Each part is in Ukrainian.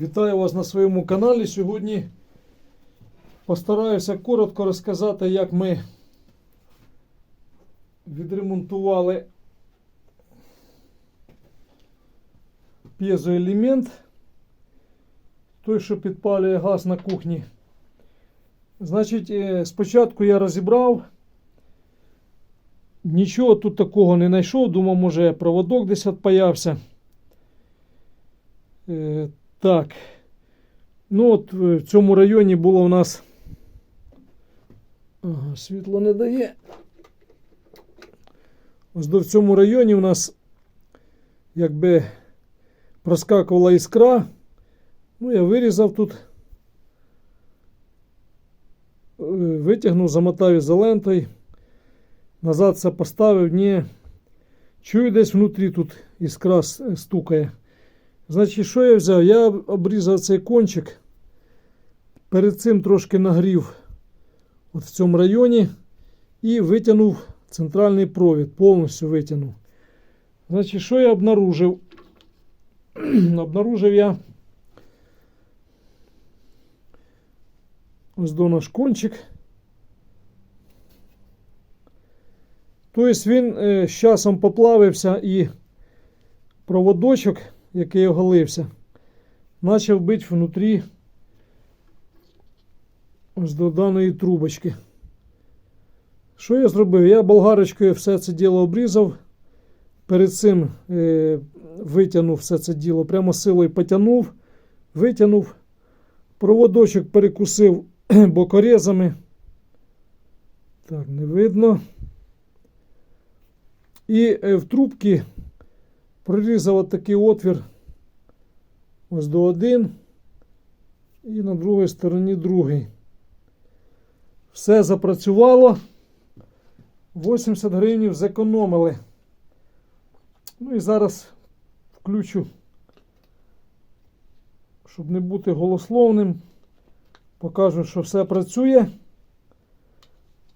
Вітаю вас на своєму каналі. Сьогодні постараюся коротко розказати, як ми відремонтували п'єзоелемент, той, що підпалює газ на кухні. Значить, е, спочатку я розібрав. Нічого тут такого не знайшов. Думав, може проводок десь відпаявся. Так. Ну, от е, в цьому районі було у нас. Ага, світло не дає. Ось до в цьому районі у нас якби проскакувала іскра. Ну, я вирізав тут. е, Витягнув, замотав ізолентою. Назад це поставив, ні. Чую, десь внутрі тут іскра стукає. Значить, що я взяв? Я обрізав цей кончик. Перед цим трошки нагрів от в цьому районі і витягнув центральний провід, повністю витягнув. Значить, що я обнаружив? обнаружив я ось до наш кончик. Тобто він е, з часом поплавився і проводочок, який оголився, почав бити внутрі ось до даної трубочки. Що я зробив? Я болгарочкою все це діло обрізав. Перед цим е, витягнув все це діло, прямо силою потягнув, витягнув, проводочок перекусив бокорезами. Так, не видно. І е, в трубці прорізав от такий отвір ось до один і на другій стороні другий. Все запрацювало. 80 гривень зекономили. Ну і зараз включу, щоб не бути голословним. Покажу, що все працює.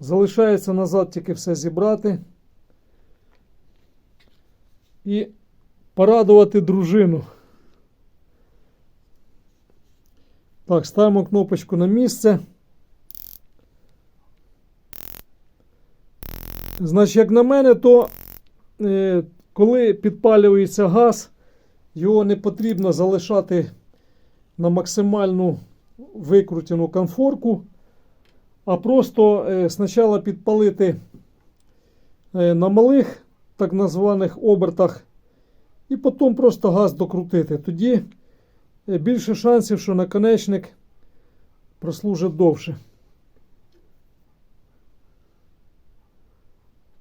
Залишається назад тільки все зібрати. І порадувати дружину. Так, ставимо кнопочку на місце. Значить, як на мене, то е, коли підпалюється газ, його не потрібно залишати на максимальну викрутену конфорку, а просто е, спочатку підпалити е, на малих так названих обертах, і потім просто газ докрутити. Тоді е, більше шансів, що наконечник прослужить довше.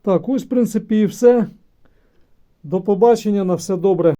Так, ось, в принципі, і все. До побачення, на все добре.